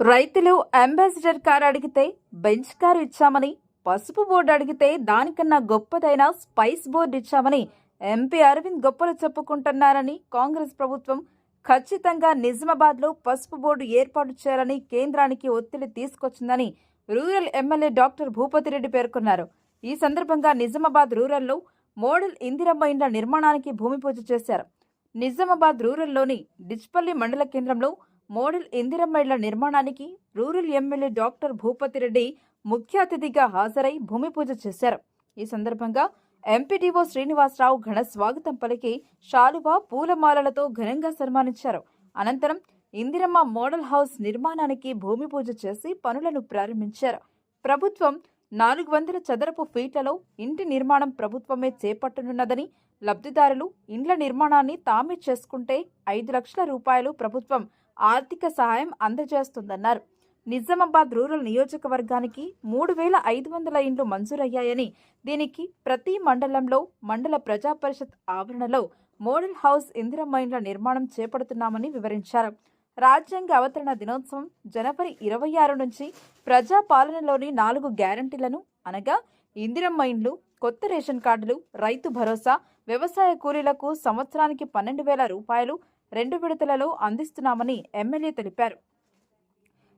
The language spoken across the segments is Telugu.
రైతులు అంబాసిడర్ కారు అడిగితే బెంచ్ కారు ఇచ్చామని పసుపు బోర్డు అడిగితే దానికన్నా గొప్పదైన స్పైస్ బోర్డు ఇచ్చామని ఎంపీ అరవింద్ గొప్పలు చెప్పుకుంటున్నారని కాంగ్రెస్ ప్రభుత్వం ఖచ్చితంగా నిజామాబాద్లో పసుపు బోర్డు ఏర్పాటు చేయాలని కేంద్రానికి ఒత్తిడి తీసుకొచ్చిందని రూరల్ ఎమ్మెల్యే డాక్టర్ భూపతిరెడ్డి పేర్కొన్నారు. ఈ సందర్భంగా నిజామాబాద్ రూరల్లో మోడల్ ఇందిరమ్మ ఇండ్ల నిర్మాణానికి భూమి పూజ చేశారు. నిజామాబాద్ రూరల్లోని డిచ్పల్లి మండల కేంద్రంలో మోడల్ ఇందిరమ్మ ఇళ్ళ నిర్మాణానికి rural MLA doctor Bhupathi Reddy ముఖ్య అతిథిగా హాజరై భూమి పూజ చేశారు. ఈ సందర్భంగా ఎంపీడీఓ శ్రీనివాసరావు ఘన స్వాగతం పలికి శాలువా పూలమాలలతో ఘనంగా సన్మానించారు. అనంతరం ఇందిరమ్మ మోడల్ హౌస్ నిర్మాణానికి భూమి పూజ చేసి పనులను ప్రారంభించారు. ప్రభుత్వం నాలుగు వందల చదరపు ఫీట్లలో ఇంటి నిర్మాణం ప్రభుత్వమే చేపట్టనున్నదని లబ్ధిదారులు ఇండ్ల నిర్మాణాన్ని తామే చేసుకుంటే ఐదు లక్షల రూపాయలు ప్రభుత్వం ఆర్థిక సహాయం అందజేస్తుందన్నారు. నిజామాబాద్ రూరల్ నియోజకవర్గానికి మూడు వేల ఐదు వందల ఇండ్లు మంజూరయ్యాయని దీనికి ప్రతి మండలంలో మండల ప్రజా పరిషత్ ఆవరణలో మోడల్ హౌస్ ఇందిరమ్మ ఇండ్ల నిర్మాణం చేపడుతున్నామని వివరించారు. రాజ్యాంగ అవతరణ దినోత్సవం జనవరి ఇరవై ఆరు నుంచి ప్రజా పాలనలోని నాలుగు గ్యారంటీలను అనగా ఇందిరమ్మ ఇండ్లు కొత్త రేషన్ కార్డులు రైతు భరోసా వ్యవసాయ కూలీలకు సంవత్సరానికి పన్నెండు వేల రూపాయలు రెండు విడతలలో అందిస్తున్నామని ఎమ్మెల్యే తెలిపారు.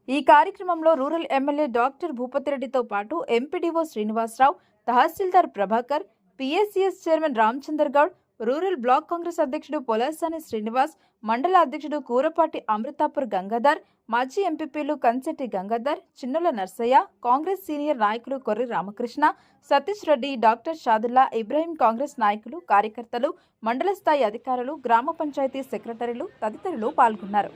ఈ కార్యక్రమంలో రూరల్ ఎమ్మెల్యే డాక్టర్ భూపతిరెడ్డితో పాటు MPDO Srinivasa Rao tahsildar Prabhakar PSCS chairman Ramchander Goud rural block Congress అధ్యక్షుడు పొలాసాని శ్రీనివాస్ మండల అధ్యక్షుడు కూరపాటి అమృతాపూర్ గంగాధర్ మాజీ ఎంపీపీలు కంచెట్టి గంగాధర్ చిన్నుల నర్సయ్య కాంగ్రెస్ సీనియర్ నాయకులు కొర్రి రామకృష్ణ సతీష్ రెడ్డి డాక్టర్ షాదుల్లా ఇబ్రాహీం కాంగ్రెస్ నాయకులు కార్యకర్తలు మండల స్థాయి అధికారులు గ్రామ పంచాయతీ సెక్రటరీలు తదితరులు పాల్గొన్నారు.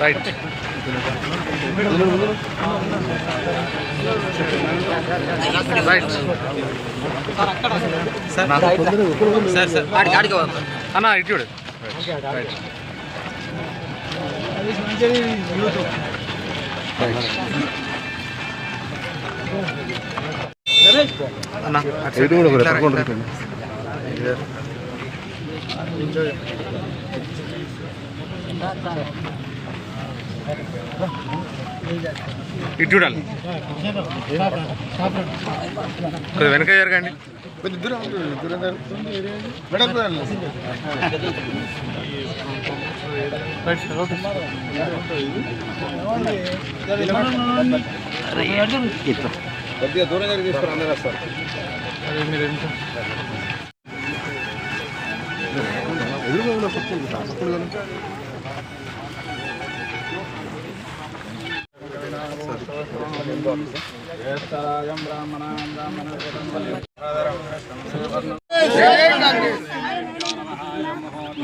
రైట్ రైట్ చూడు రైట్ అన్న ఇటు పట్టుకోండి ఇటు చూడాలి. వెనక జరగండి. కొంచెం దూరం ఉంటుంది, దూరం జరుగుతుంది. వెడల్పు వెళ్ళాలి. కొద్దిగా దూరం జరిగి తీసుకుని అందరూ వస్తారు అంటే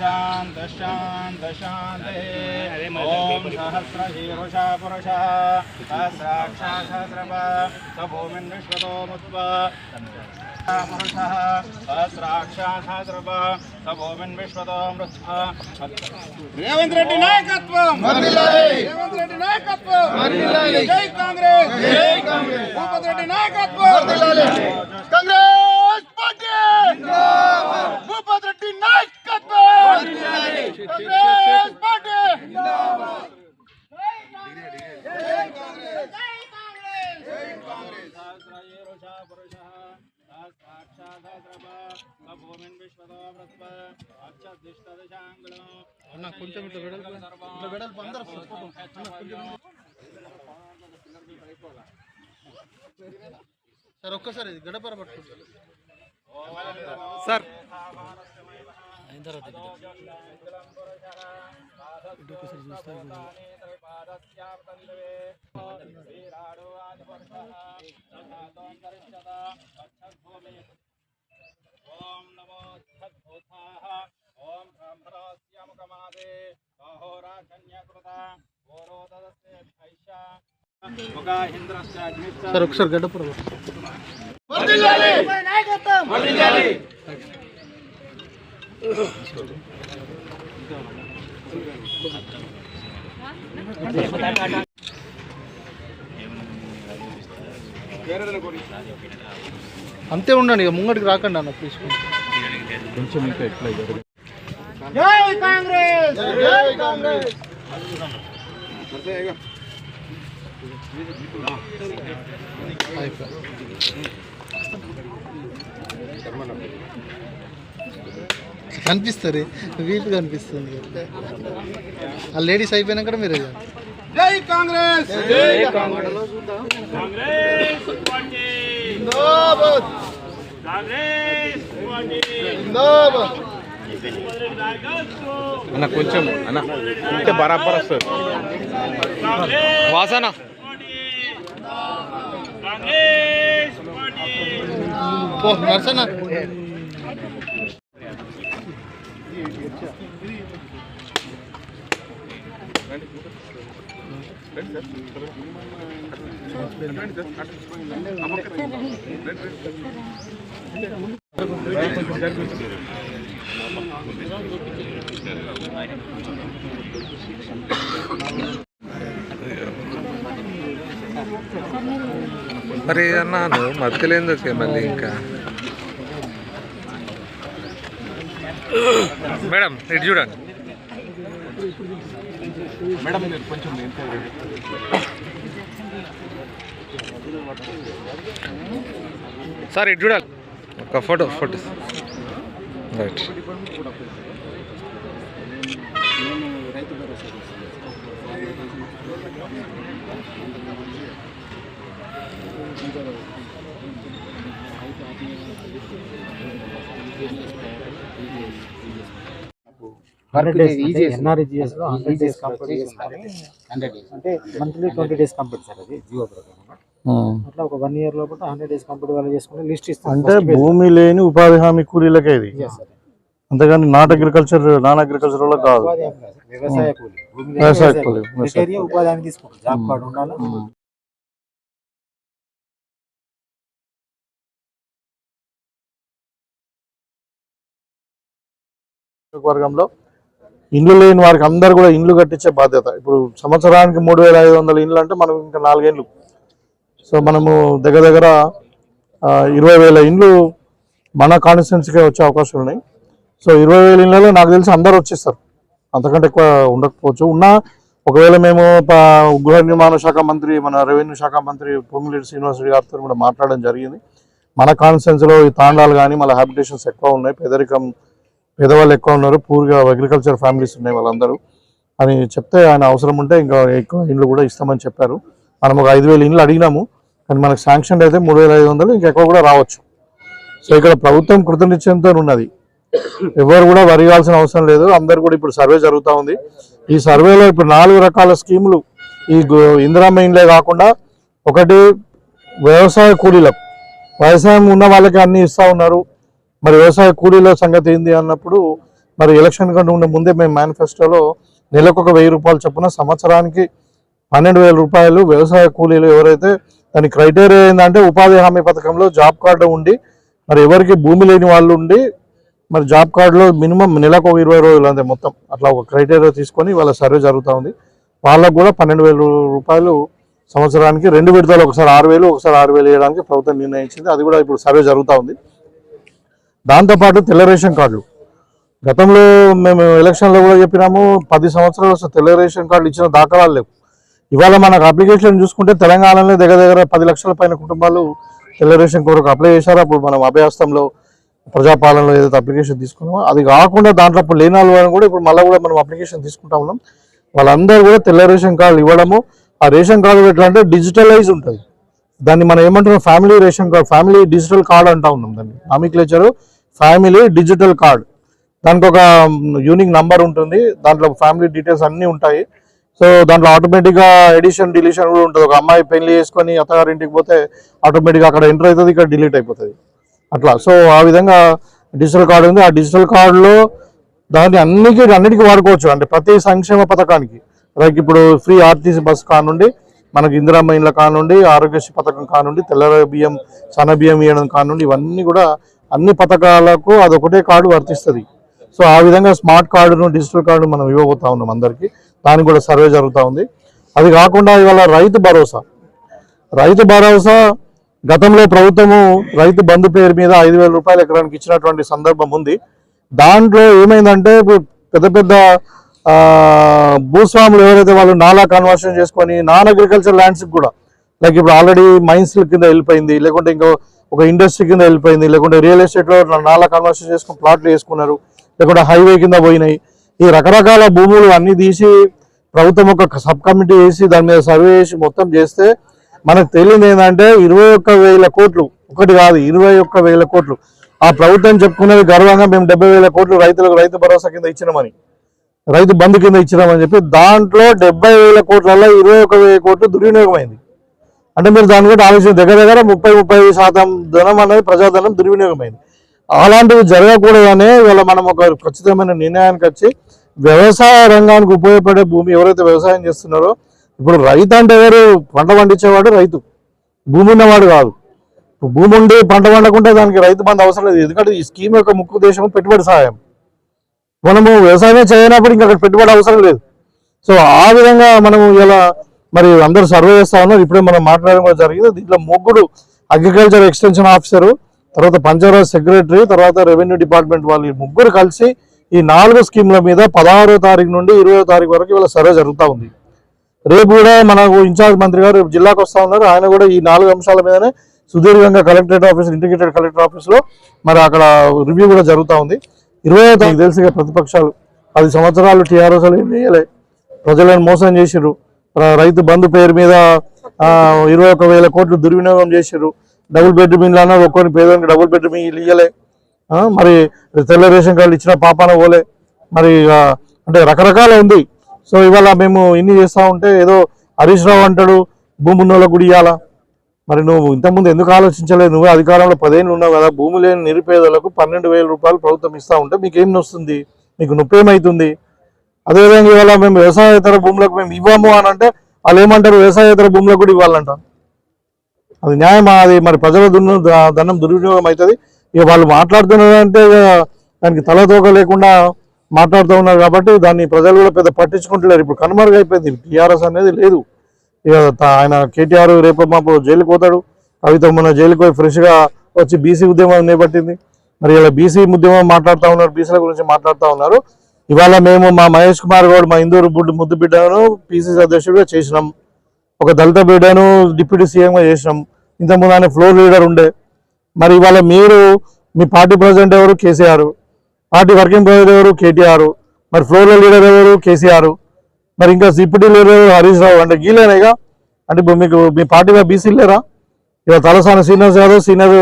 शान्त शान्त शान्ते। ॐ सहस्रशीर्षा पुरुषः। सहस्राक्षासहस्रव स भूमिन् मुत्वा। पुरुषः सहस्राक्षासहस्रव स भूमिन् विश्वतो मृत्वा जय काङ्ग्रेस् भूपत् रेड्डि नायकत्वं నాయకత్వం కాంగ్రెస్ పార్టీ కొంచెం సార్ ఒక్కసారి గడపర పట్టుకుంటారు. సార్ इधर देखो इधर किस रिश्ते में ओम नमो छद्भूताः ओम ब्रह्मरास्याम कमादे अहोरा कन्याकृता ओरोदस्य ऐशा मुगाहिन्द्रस्य अग्निश्च सर अक्षर पर वर्दी जाली मैं जाली అంతే ఉండండి ఇక ముంగడికి రాకండి అన్న ప్లీజ్ జై కాంగ్రెస్! జై కాంగ్రెస్! కనిపిస్తుంది. వీళ్ళు కనిపిస్తుంది ఆ లేడీస్ అయిపోయినాక మీరు వేయండి. జై కాంగ్రెస్! జై కాంగ్రెస్! కాంగ్రెస్! పార్టీ జిందాబాద్! కాంగ్రెస్ పార్టీ జిందాబాద్! నాయకత్వం అన్న కొంచెం అన్న ఉంటే బరాబర్ వస్తుంది. కాంగ్రెస్ వాసన. పార్టీ కాంగ్రెస్ పార్టీ పో నర్సన్న మరి అన్నాను మధ్యలో మళ్ళీ ఇంకా? మేడం ఇటు చూడండి. సార్ ఇటు చూడాలి. ఒక photo photo. Right hundred days ఎన్ఆర్ఈజిఎస్లో hundred days complete చేసుకొని అంటే monthly twenty days complete sir అది జియో ప్రకారం అట్లా ఒక వన్ ఇయర్ లోపల హండ్రెడ్ డేస్ కంప్లీట్ వాళ్ళు చేసుకుని లిస్ట్ ఇస్తాం అంటే భూమి లేని ఉపాధి హామీ కూలీలకే ఇది? అంతేగాని నాట్ అగ్రికల్చర్ నాన్ అగ్రికల్చర్ వాళ్ళకి కాదు. వ్యవసాయ కూలి. భూమి లేని వ్యవసాయ వ్యవసాయ కూలి, కూలి. వ్యవసాయ క్రైటీరియా ఉపాధి హామీ తీసుకుంటారు. జాబ్ కార్డు ఉండాలి? వర్గంలో ఇండ్లు లేని వారికి అందరు కూడా ఇండ్లు కట్టించే బాధ్యత. ఇప్పుడు సంవత్సరానికి మూడు వేల ఐదు వందల ఇండ్లు అంటే మనం ఇంకా నాలుగేండ్లు. సో మనము దగ్గర దగ్గర ఇరవై వేల ఇండ్లు మన కాన్స్టిట్యున్సీకే వచ్చే అవకాశాలు ఉన్నాయి. సో ఇరవై వేల ఇండ్లలో నాకు తెలిసి అందరు వచ్చేస్తారు. అంతకంటే ఎక్కువ ఉండకపోవచ్చు. ఉన్నా ఒకవేళ మేము గృహ నిర్మాణ శాఖ మంత్రి మన రెవెన్యూ శాఖ మంత్రి పొంగులేటి శ్రీనివాసరెడ్డి గారితో కూడా మాట్లాడడం జరిగింది. మన కాన్స్టిట్యున్సీలో ఈ తాండాలు కానీ మళ్ళీ హ్యాబిటేషన్స్ ఎక్కువ ఉన్నాయి. పేదరికం పేదవాళ్ళు ఎక్కువ ఉన్నారు. పూర్గా అగ్రికల్చర్ ఫ్యామిలీస్ ఉన్నాయి వాళ్ళందరూ. అని చెప్తే ఆయన అవసరం ఉంటే ఇంకా ఎక్కువ ఇండ్లు కూడా ఇస్తామని చెప్పారు. మనం ఒక ఐదు వేలు ఇండ్లు అడిగినాము. కానీ మనకు శాంక్షన్ అయితే మూడు వేల ఐదు వందలు ఇంకా ఎక్కువ కూడా రావచ్చు. సో ఇక్కడ ప్రభుత్వం కృతనిశ్చయంతో ఉన్నది. ఎవరు కూడా వరిగాల్సిన అవసరం లేదు. అందరు కూడా ఇప్పుడు సర్వే జరుగుతూ ఉంది. ఈ సర్వేలో ఇప్పుడు నాలుగు రకాల స్కీములు. ఈ గు- ఇందిరామ్మ ఇండ్లే కాకుండా ఒకటి వ్యవసాయ కూలీలకు. వ్యవసాయం ఉన్న వాళ్ళకి అన్ని ఇస్తా ఉన్నారు. మరి వ్యవసాయ కూలీల సంగతి ఏంది అన్నప్పుడు మరి ఎలక్షన్ కంటే ఉండే ముందే మేము మేనిఫెస్టోలో నెలకు ఒక వెయ్యి రూపాయలు చొప్పున సంవత్సరానికి పన్నెండు వేల రూపాయలు వ్యవసాయ కూలీలు ఎవరైతే దాని క్రైటీరియా ఏంటంటే ఉపాధి హామీ పథకంలో జాబ్ కార్డు ఉండి మరి ఎవరికి భూమి లేని వాళ్ళు ఉండి మరి జాబ్ కార్డులో మినిమం నెలకు ఒక ఇరవై రోజులు అంతే మొత్తం. అట్లా ఒక క్రైటీరియా తీసుకొని వాళ్ళ సర్వే జరుగుతూ ఉంది. వాళ్ళకు కూడా పన్నెండు వేల రూపాయలు సంవత్సరానికి రెండు విడతలు ఒకసారి ఆరు వేలు ఒకసారి ఆరు వేలు వేయడానికి ప్రభుత్వం నిర్ణయించింది. అది కూడా ఇప్పుడు సర్వే జరుగుతూ ఉంది. దాంతోపాటు తెల్ల రేషన్ కార్డులు గతంలో మేము ఎలక్షన్లో కూడా చెప్పినాము పది సంవత్సరాలు అసలు తెల్ల రేషన్ కార్డులు ఇచ్చిన దాఖలాలు లేవు. ఇవాళ మనకు అప్లికేషన్ చూసుకుంటే తెలంగాణలో దగ్గర దగ్గర పది లక్షల పైన కుటుంబాలు తెల్ల రేషన్ కొరకు అప్లై చేశారు. అప్పుడు మనం అభయాస్తంలో ప్రజాపాలనలో ఏదైతే అప్లికేషన్ తీసుకున్నామో అది కాకుండా దాంట్లో అప్పుడు లేని వాళ్ళు కూడా ఇప్పుడు మళ్ళీ కూడా మనం అప్లికేషన్ తీసుకుంటా ఉన్నాం. వాళ్ళందరూ కూడా తెల్ల రేషన్ కార్డులు ఇవ్వడము ఆ రేషన్ కార్డు ఎట్లా అంటే డిజిటలైజ్ ఉంటుంది. దాన్ని మనం ఏమంటున్నాం? Family ration card family digital card అంటా ఉన్నాం దాన్ని. నామిక్లేచరు ఫ్యామిలీ డిజిటల్ కార్డ్ దానికి ఒక యూనిక్ నంబర్ ఉంటుంది. దాంట్లో ఫ్యామిలీ డీటెయిల్స్ అన్నీ ఉంటాయి. సో దాంట్లో ఆటోమేటిక్గా ఎడిషన్ డిలీషన్ కూడా ఉంటుంది. ఒక అమ్మాయి పెళ్ళి చేసుకొని అత్తగారింటికి పోతే ఆటోమేటిక్గా అక్కడ ఎంటర్ అవుతుంది ఇక్కడ డిలీట్ అయిపోతుంది. అట్లా. సో ఆ విధంగా డిజిటల్ కార్డు ఉంది. ఆ డిజిటల్ కార్డులో దాన్ని అన్నికి అన్నిటికీ వాడుకోవచ్చు. అంటే ప్రతి సంక్షేమ పథకానికి. లైక్ ఇప్పుడు ఫ్రీ ఆర్టీసీ బస్ కానుండి మనకి ఇందిరమ్మ ఇండ్ల కానుండి ఆరోగ్యశ్రీ పథకం కానుండి తెల్ల బియ్యం సన్న బియ్యం ఇవ్వడం కానుండి ఇవన్నీ కూడా అన్ని పథకాలకు అదొకటే కార్డు వర్తిస్తుంది. సో ఆ విధంగా స్మార్ట్ కార్డును డిజిటల్ కార్డు మనం ఇవ్వబోతా ఉన్నాం అందరికీ. దానికి కూడా సర్వే జరుగుతూ ఉంది. అది కాకుండా ఇవాళ రైతు భరోసా. రైతు భరోసా గతంలో ప్రభుత్వము రైతు బంధు పేరు మీద ఐదు వేల రూపాయలు ఎకరానికి ఇచ్చినటువంటి సందర్భం ఉంది. దాంట్లో ఏమైందంటే పెద్ద పెద్ద భూస్వాములు ఎవరైతే వాళ్ళు నాలా కన్వర్షన్ చేసుకొని నాన్ అగ్రికల్చర్ ల్యాండ్స్కి కూడా లైక్ ఇప్పుడు ఆల్రెడీ మైన్స్ కింద వెళ్ళిపోయింది లేకుంటే ఇంకో ఒక ఇండస్ట్రీ కింద వెళ్ళిపోయింది లేకుంటే రియల్ ఎస్టేట్లో నాలా కన్వర్షన్ చేసుకుని ప్లాట్లు వేసుకున్నారు లేకుంటే హైవే కింద పోయినాయి. ఈ రకరకాల భూములు అన్నీ తీసి ప్రభుత్వం ఒక సబ్ కమిటీ వేసి దాని మీద సర్వే చేసి మొత్తం చేస్తే మనకు తెలియదు ఏంటంటే ఇరవై ఒక్క వేల కోట్లు ఒకటి కాదు ఇరవై ఒక్క వేల కోట్లు. ఆ ప్రభుత్వం చెప్పుకునేది గర్వంగా మేము డెబ్బై వేల కోట్లు రైతులకు రైతు భరోసా కింద ఇచ్చినామని. రైతు బంధు కింద ఇచ్చినామని చెప్పి దాంట్లో డెబ్బై వేల కోట్లలో ఇరవై ఒక వేల కోట్లు దుర్వినియోగమైంది. అంటే మీరు దాని కూడా ఆలోచన దగ్గర దగ్గర ముప్పై ముప్పై శాతం ధనం అనేది ప్రజాధనం దుర్వినియోగమైంది. అలాంటివి జరగకూడదనే ఇవాళ మనం ఒక ఖచ్చితమైన నిర్ణయానికి వచ్చి వ్యవసాయ రంగానికి ఉపయోగపడే భూమి ఎవరైతే వ్యవసాయం చేస్తున్నారో ఇప్పుడు రైతు అంటే ఎవరు? పంట పండించేవాడు రైతు. భూమి ఉన్నవాడు కాదు. ఇప్పుడు భూమి ఉండి పంట పండకుంటే దానికి రైతు బంధు అవసరం లేదు. ఎందుకంటే ఈ స్కీమ్ యొక్క ముఖ్య ఉద్దేశం పెట్టుబడి సహాయం. మనము వ్యవసాయం చేయనప్పుడు ఇంకా అక్కడ పెట్టుబడి అవసరం లేదు. సో ఆ విధంగా మనము ఇలా మరి అందరూ సర్వే చేస్తా ఉన్నారు. ఇప్పుడే మనం మాట్లాడడం కూడా జరిగింది. దీంట్లో ముగ్గురు అగ్రికల్చర్ ఎక్స్టెన్షన్ ఆఫీసరు తర్వాత పంచాయత్ సెక్రటరీ తర్వాత రెవెన్యూ డిపార్ట్మెంట్ వాళ్ళు ముగ్గురు కలిసి ఈ నాలుగు స్కీమ్ల మీద పదహారో తారీఖు నుండి ఇరవై తారీఖు వరకు ఇవాళ సర్వే జరుగుతూ ఉంది. రేపు కూడా మనకు ఇన్ఛార్జ్ మంత్రి గారు రేపు జిల్లాకు వస్తూ ఉన్నారు. ఆయన కూడా ఈ నాలుగు అంశాల మీదనే సుదీర్ఘంగా కలెక్టరేట్ ఆఫీస్ ఇంటిగ్రేటెడ్ కలెక్టర్ ఆఫీస్లో మరి అక్కడ రివ్యూ కూడా జరుగుతూ ఉంది. ఇరవై తెలుసు ప్రతిపక్షాలు పది సంవత్సరాలు టీఆర్ఎస్ వేయలే ప్రజలను మోసం చేసిర్రు. రైతు బంధు పేరు మీద ఇరవై ఒక వేల కోట్లు దుర్వినియోగం చేసిర్రు. డబుల్ బెడ్రూమ్ ఇల్లు అన్నారు ఒక్కొని పేదోనికి డబుల్ బెడ్రూమ్ ఇల్లు ఇయ్యలే. మరి తెల్ల రేషన్ కార్డు ఇచ్చిన పాపాన పోలే. మరి అంటే రకరకాల ఉంది. సో ఇవాళ మేము ఇన్ని చేస్తా ఉంటే ఏదో హరీష్ రావు అంటాడు భూమి ఉన్న కూడా ఇవ్వాలా మరి నువ్వు ఇంతకుముందు ఎందుకు ఆలోచించలేదు? నువ్వు అధికారంలో పదేళ్ళు ఉన్నావు కదా. భూమి లేని నిరుపేదలకు పన్నెండు వేల రూపాయలు ప్రభుత్వం ఇస్తా ఉంటే మీకు ఏం వస్తుంది మీకు నొప్పేమవుతుంది అదేవిధంగా ఇవాళ మేము వ్యవసాయేతర భూములకు మేము ఇవ్వము అని అంటే వాళ్ళు ఏమంటారు? వ్యవసాయేతర భూములకు కూడా ఇవ్వాలంట. అది న్యాయమా? అది మరి ప్రజల దున్ను దండం ధనం దుర్వినియోగం అవుతుంది. ఇక వాళ్ళు మాట్లాడుతున్నారు అంటే ఇక దానికి తలతోక లేకుండా మాట్లాడుతూ ఉన్నారు కాబట్టి దాన్ని ప్రజలు కూడా పెద్ద పట్టించుకుంటున్నారు ఇప్పుడు కనుమరుగైపోయింది. టీఆర్ఎస్ అనేది లేదు. ఇక ఆయన కేటీఆర్ రేపు మాపు జైలుకి పోతాడు. కవిత మొన్న జైలుకి పోయి ఫ్రెష్గా వచ్చి బీసీ ఉద్యమం నేపట్టింది. మరి ఇలా బీసీ ఉద్యమం మాట్లాడుతూ ఉన్నారు బీసీల గురించి మాట్లాడుతూ ఉన్నారు. ఇవాళ మేము మా మహేష్ కుమార్ గౌడ్ మా ఇందూరు బుడ్డు ముద్దు బిడ్డను పీసీసీ అధ్యక్షుడిగా చేసినాం. ఒక దళిత బిడ్డను డిప్యూటీ సీఎంగా చేసినాం. ఇంతకుముందు ఆయన ఫ్లోర్ లీడర్ ఉండే. మరి ఇవాళ మీరు మీ పార్టీ ప్రెసిడెంట్ ఎవరు? కేసీఆర్. పార్టీ వర్కింగ్ ప్రెసిడెంట్ ఎవరు? కేటీఆర్. మరి ఫ్లోర్ లీడర్ ఎవరు? కేసీఆర్. మరి ఇంకా డిప్యూటీ లేరు హరీష్ రావు అంటే గీలేనాయిగా అంటే ఇప్పుడు మీకు మీ పార్టీలో బీసీ లేరా? ఇవాళ తలసాని శ్రీనివాస్ యాదవ్ సీనియర్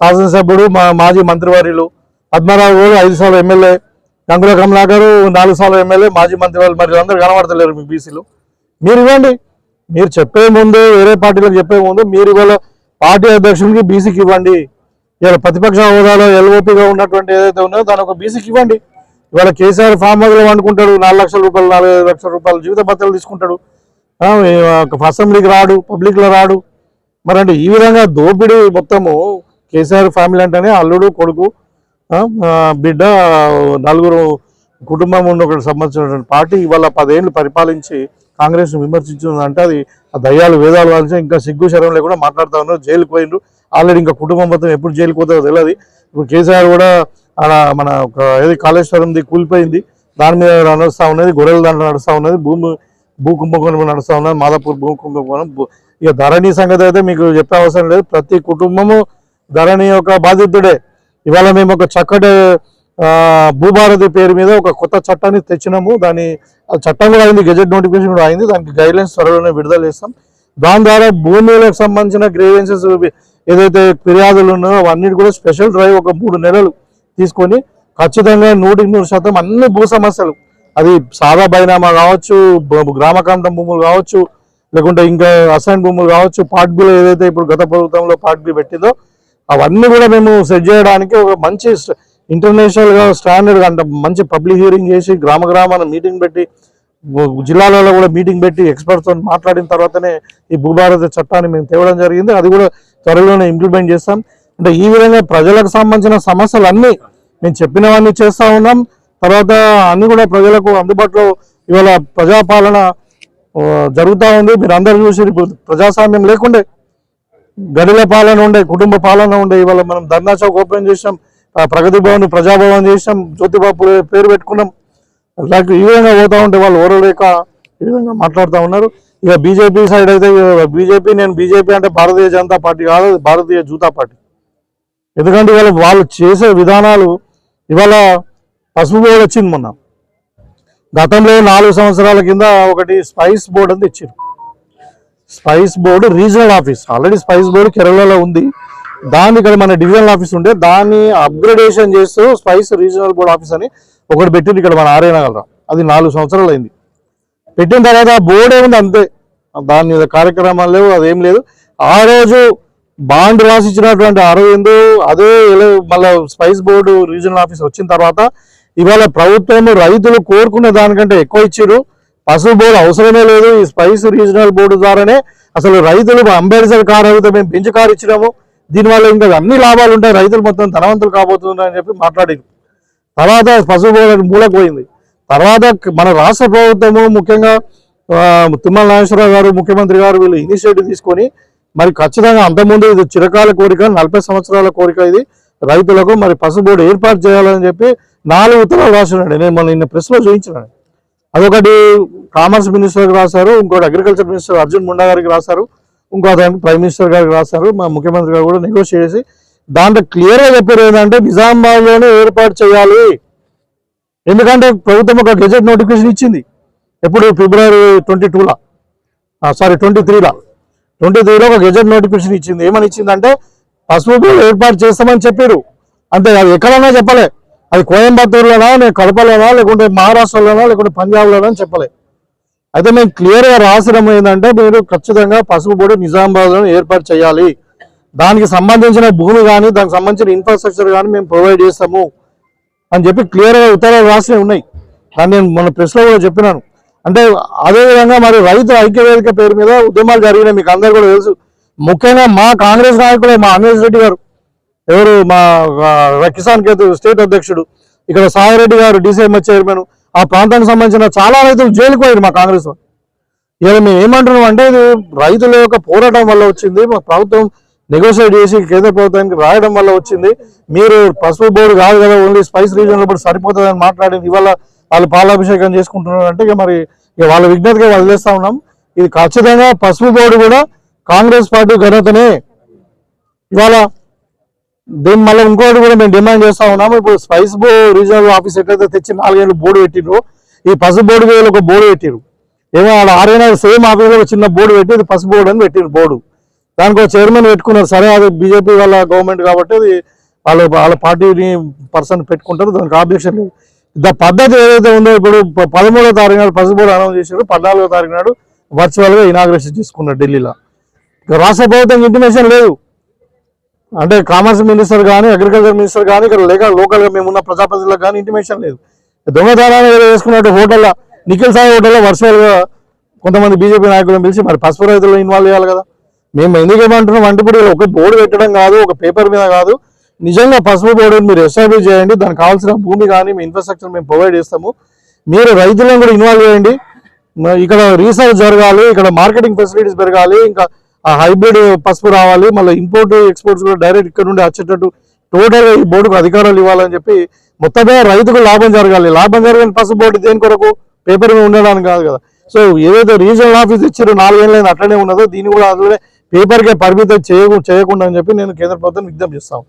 శాసనసభ్యుడు మా మాజీ మంత్రివర్యులు పద్మారావు గారు ఐదు సార్లు ఎమ్మెల్యే గంగుల గారు నాలుగు సార్లు ఎమ్మెల్యే మాజీ మంత్రివర్యులు మరి అందరూ కనబడతలేరు మీ బీసీలు. మీరు ఇవ్వండి. మీరు చెప్పే ముందు వేరే పార్టీలకు చెప్పే ముందు మీరు ఇవాళ పార్టీ అధ్యక్షునికి బీసీకి ఇవ్వండి. ఇలా ప్రతిపక్ష హోదాలో ఎల్ఓపిగా ఉన్నటువంటి ఏదైతే ఉన్నదో దాని ఒక బీసీకి ఇవ్వండి. ఇవాళ కేసీఆర్ ఫామ్ హౌస్లో వండుకుంటాడు నాలుగు లక్షల రూపాయలు నాలుగు లక్షల రూపాయలు జీవిత భత్యాలు తీసుకుంటాడు. ఒక అసెంబ్లీకి రాడు పబ్లిక్లో రాడు. మరి అంటే ఈ విధంగా దోపిడీ మొత్తము కేసీఆర్ ఫ్యామిలీ అంటేనే అల్లుడు కొడుకు బిడ్డ నలుగురు కుటుంబం ఉన్న ఒకటి సంబంధించినటువంటి పార్టీ ఇవాళ పదేళ్ళు పరిపాలించి కాంగ్రెస్ను విమర్శించిందంటే అది ఆ దయ్యాలు వేదాలు వాల్చి ఇంకా సిగ్గు శరం లేకుండా మాట్లాడుతూ ఉన్నారు. జైలుకు పోయిండ్రు. ఆల్రెడీ ఇంకా కుటుంబం మొత్తం ఎప్పుడు జైలుకు పోతారో తెలియదు ఇప్పుడు కేసీఆర్ కూడా మన ఒక ఏది కాళేశ్వరంది కూలిపోయింది. దాని మీద నడుస్తూ ఉన్నది గొర్రెల దాంట్లో నడుస్తూ ఉన్నది భూమి భూ కుంభకోణం నడుస్తూ ఉన్నది మాదాపూర్ భూ కుంభకోణం ఇక ధరణి సంగతి అయితే మీకు చెప్పే అవసరం లేదు. ప్రతి కుటుంబము ధరణి యొక్క బాధితుడే. ఇవాళ మేము ఒక చక్కటి భూభారతి పేరు మీద ఒక కొత్త చట్టాన్ని తెచ్చినాము. దాని ఆ చట్టం కూడా అయింది గెజెట్ నోటిఫికేషన్ కూడా అయింది. దానికి గైడ్లైన్స్ త్వరలోనే విడుదల చేస్తాం. దాని ద్వారా భూములకు సంబంధించిన గ్రేవెన్సెస్ ఏదైతే ఫిర్యాదులు ఉన్నాయో అవన్నీ కూడా స్పెషల్ డ్రైవ్ ఒక మూడు నెలలు తీసుకొని ఖచ్చితంగా నూటికి నూరు శాతం అన్ని భూ సమస్యలు. అది సాదా బైనామా కావచ్చు బ- గ్రామకాండం భూములు కావచ్చు లేకుంటే ఇంకా అసైన్ భూములు కావచ్చు పార్ట్ బిల్ ఏదైతే ఇప్పుడు గత ప్రభుత్వంలో పార్ట్ బి పెట్టిందో అవన్నీ కూడా మేము సెట్ చేయడానికి ఒక మంచి ఇంటర్నేషనల్గా స్టాండర్డ్గా స్టాండర్డ్ అంటే మంచి పబ్లిక్ హియరింగ్ చేసి గ్రామ గ్రామాన మీటింగ్ పెట్టి జిల్లాలలో కూడా మీటింగ్ పెట్టి experts మాట్లాడిన తర్వాతనే ఈ భూభారత చట్టాన్ని మేము తేవడం జరిగింది. అది కూడా త్వరలోనే ఇంప్లిమెంట్ చేస్తాం. అంటే ఈ విధంగా ప్రజలకు సంబంధించిన సమస్యలు అన్నీ మేము చెప్పినవన్నీ చేస్తూ ఉన్నాం. తర్వాత అన్ని కూడా ప్రజలకు అందుబాటులో ఇవాళ ప్రజాపాలన జరుగుతూ ఉంది. మీరు అందరు చూసి ప్రజాస్వామ్యం లేకుండే గడిల పాలన ఉండే కుటుంబ పాలన ఉండే ఇవాళ మనం ధర్నా చౌక్ ఓపెన్ చేసాం ప్రగతి భవన్ ప్రజాభవన్ చేసాం జ్యోతిబాబు పేరు పెట్టుకున్నాం. లైక్ ఈ విధంగా పోతూ ఉంటే వాళ్ళు ఓరలేక ఈ విధంగా మాట్లాడుతూ ఉన్నారు. ఇక బీజేపీ సైడ్ అయితే బీజేపీ నేను బీజేపీ అంటే భారతీయ జనతా పార్టీ కాదు భారతీయ జూతా పార్టీ. ఎందుకంటే ఇవాళ వాళ్ళు చేసే విధానాలు ఇవాళ పసుపు బోర్డు వచ్చింది మొన్న. గతంలో నాలుగు సంవత్సరాల కింద ఒకటి స్పైస్ బోర్డు అని తెచ్చారు spice board regional office. Already spice board కేరళలో ఉంది. దాన్ని ఇక్కడ మన డివిజనల్ ఆఫీస్ ఉంటే దాన్ని అప్గ్రేడేషన్ చేస్తూ స్పైస్ రీజనల్ బోర్డు ఆఫీస్ అని ఒకటి పెట్టింది ఇక్కడ మన ఆర్యనగర అది నాలుగు సంవత్సరాలు అయింది. పెట్టిన తర్వాత ఆ బోర్డు ఏముంది అంతే. దాని మీద కార్యక్రమాలు లేవు అదేం లేదు. ఆ రోజు బాండ్ రాసి ఇచ్చినటువంటి అరవింద్ అదే ఎల- మళ్ళా స్పైస్ బోర్డు రీజనల్ ఆఫీస్ వచ్చిన తర్వాత ఇవాళ ప్రభుత్వం రైతులు కోరుకున్న దానికంటే ఎక్కువ ఇచ్చారు పసుపు బోర్డు అవసరమే లేదు. ఈ స్పైస్ రీజనల్ బోర్డు ద్వారానే అసలు రైతులు అంబేద్కర్ కారు అయితే మేము బెంచ్ కార్ ఇచ్చినాము. దీనివల్ల ఇంకా అన్ని లాభాలు ఉంటాయి. రైతులు మొత్తం ధనవంతులు కాబోతున్నారని చెప్పి మాట్లాడారు. తర్వాత పసుపు బోర్డు మూలకు పోయింది తర్వాత మన రాష్ట్ర ప్రభుత్వము ముఖ్యంగా తుమ్మల నాగేశ్వరరావు గారు ముఖ్యమంత్రి గారు వీళ్ళు ఇనిషియేటివ్ తీసుకొని మరి ఖచ్చితంగా అంతకుముందు ఇది చిరకాల కోరిక నలభై సంవత్సరాల కోరిక ఇది. రైతులకు మరి పసుపు బోర్డు ఏర్పాటు చేయాలని చెప్పి నాలుగు ఉత్తరాలు రాసినండి నేను మన నిన్న ప్రెస్లో చూపించినాను. అదొకటి కామర్స్ మినిస్టర్కి రాశారు ఇంకోటి అగ్రికల్చర్ మినిస్టర్ అర్జున్ ముండా గారికి రాశారు ఇంకో అతనికి ప్రైమ్ మినిస్టర్ గారికి రాశారు మా ముఖ్యమంత్రి గారు కూడా నెగోషియేట్ చేసి దాంట్లో క్లియర్గా చెప్పారు ఏంటంటే నిజామాబాద్లోనే ఏర్పాటు చేయాలి. ఎందుకంటే ప్రభుత్వం ఒక గెజెట్ నోటిఫికేషన్ ఇచ్చింది. ఎప్పుడు? ఫిబ్రవరి ట్వంటీ టూలా సారీ ట్వంటీ త్రీలా ట్వంటీ త్రీలో ఒక గెజెట్ నోటిఫికేషన్ ఇచ్చింది. ఏమని ఇచ్చిందంటే పసుపు బోర్డు ఏర్పాటు చేస్తామని చెప్పారు. అంటే అది ఎక్కడైనా చెప్పలే. అది కోయంబత్తూరులోనా నేను కడపలోనా లేకుంటే మహారాష్ట్రలోనా లేకుంటే పంజాబ్లోనా అని చెప్పలే. అయితే మేము క్లియర్గా రాసడం ఏంటంటే మీరు ఖచ్చితంగా పసుపు బోర్డు నిజామాబాద్లో ఏర్పాటు చేయాలి. దానికి సంబంధించిన భూమి కానీ దానికి సంబంధించిన ఇన్ఫ్రాస్ట్రక్చర్ కానీ మేము ప్రొవైడ్ చేస్తాము అని చెప్పి క్లియర్గా ఉత్తరాలు రాసినవి ఉన్నాయి. దాన్ని నేను మన ప్రెస్లో కూడా చెప్పినాను. అంటే అదేవిధంగా మరి రైతు ఐక్యవేదిక పేరు మీద ఉద్యమాలు జరిగినాయి. మీకు అందరు కూడా తెలుసు. ముఖ్యంగా మా కాంగ్రెస్ నాయకుడే మా అన్వేష్ రెడ్డి గారు. ఎవరు? మా కిసాన్ కేతు స్టేట్ అధ్యక్షుడు. ఇక్కడ సాయిరెడ్డి గారు డిసిఎంఎస్ చైర్మన్. ఆ ప్రాంతానికి సంబంధించిన చాలా రైతులు జైలుకు పోయారు మా కాంగ్రెస్ ఇక మేము ఏమంటున్నాం అంటే ఇది రైతుల యొక్క పోరాటం వల్ల వచ్చింది. మా ప్రభుత్వం నెగోషియేట్ చేసి కేంద్ర ప్రభుత్వానికి రాయడం వల్ల వచ్చింది. మీరు పసుపు బోర్డు కాదు కదా ఓన్లీ స్పైస్ రీజన్లో సరిపోతుందని మాట్లాడింది. ఇవాళ వాళ్ళు పాలాభిషేకం చేసుకుంటున్నారు అంటే ఇక మరి ఇక వాళ్ళ విజ్ఞతగా వదిలేస్తా ఉన్నాం. ఇది ఖచ్చితంగా పసుపు బోర్డు కూడా కాంగ్రెస్ పార్టీ ఘనతనే. ఇవాళ దీన్ని మళ్ళీ ఇంకోటి కూడా మేము డిమాండ్ చేస్తా ఉన్నాము ఇప్పుడు స్పైస్ బో రీజనల్ ఆఫీస్ ఎట్లయితే తెచ్చి నాలుగేళ్ళు బోర్డు పెట్టిండ్రు ఈ పసుపు బోర్డు వేలు ఒక బోర్డు పెట్టిరు ఏమో ఆడ ఆరైనా సేమ్ ఆఫీస్లో ఒక చిన్న బోర్డు పెట్టి ఇది పసుపు బోర్డు అని పెట్టిరు బోర్డు. దానికి ఒక చైర్మన్ పెట్టుకున్నారు. సరే అది బీజేపీ వాళ్ళ గవర్నమెంట్ కాబట్టి అది వాళ్ళ వాళ్ళ పార్టీని పర్సన్ పెట్టుకుంటారు. దానికి ఆబ్జెక్షన్ లేదు. ద పద్ధతి ఏదైతే ఉందో ఇప్పుడు పదమూడో తారీఖు నాడు పసుపు అనౌన్స్ చేశారు. పద్నాలుగో తారీఖు నాడు వర్చువల్గా ఇనాగ్రేషన్ చేసుకున్నారు ఢిల్లీలో. రాష్ట్ర ప్రభుత్వం ఇంటిమేషన్ లేదు. అంటే కామర్స్ మినిస్టర్ కానీ అగ్రికల్చర్ మినిస్టర్ కానీ ఇక్కడ లేక లోకల్గా మేము ఉన్న ప్రజాప్రతినిధులకు కానీ ఇంటిమేషన్ లేదు. దొంగతనాన్ని వేసుకున్నట్టు హోటల్లో నిఖిల్ సాయి హోటల్లో వర్చువల్గా కొంతమంది బీజేపీ నాయకులను పిలిచి మరి పసుపు రైతులు ఇన్వాల్వ్ చేయాలి కదా. మేము ఎందుకు ఏమంటున్నాం? అంటే ఇప్పుడు ఒక బోర్డు పెట్టడం కాదు ఒక పేపర్ మీద కాదు. నిజంగా పసుపు బోర్డుని మీరు ఎస్టాబ్లిష్ చేయండి. దానికి కావాల్సిన భూమి కానీ మీ ఇన్ఫ్రాస్ట్రక్చర్ మేము ప్రొవైడ్ చేస్తాము. మీరు రైతులను కూడా ఇన్వాల్వ్ చేయండి. ఇక్కడ రీసెర్చ్ జరగాలి ఇక్కడ మార్కెటింగ్ ఫెసిలిటీస్ పెరగాలి ఇంకా ఆ హైబ్రిడ్ పసుపు రావాలి మళ్ళీ ఇంపోర్ట్ ఎక్స్పోర్ట్స్ కూడా డైరెక్ట్ ఇక్కడ నుండి వచ్చేటట్టు టోటల్గా ఈ బోర్డుకు అధికారాలు ఇవ్వాలని చెప్పి మొత్తమే రైతుకు లాభం జరగాలి. లాభం జరగని పసుపు బోర్డు దేని కొరకు? పేపర్ మీద ఉండడానికి కాదు కదా. సో ఏదైతే రీజనల్ ఆఫీస్ ఇచ్చారో నాలుగేళ్ళైనా అట్లనే ఉన్నదో దీన్ని కూడా అందులో పేపర్కే పరిమితం చేయకుండా అని చెప్పి నేను కేంద్ర ప్రభుత్వం విజ్ఞప్తి చేస్తాను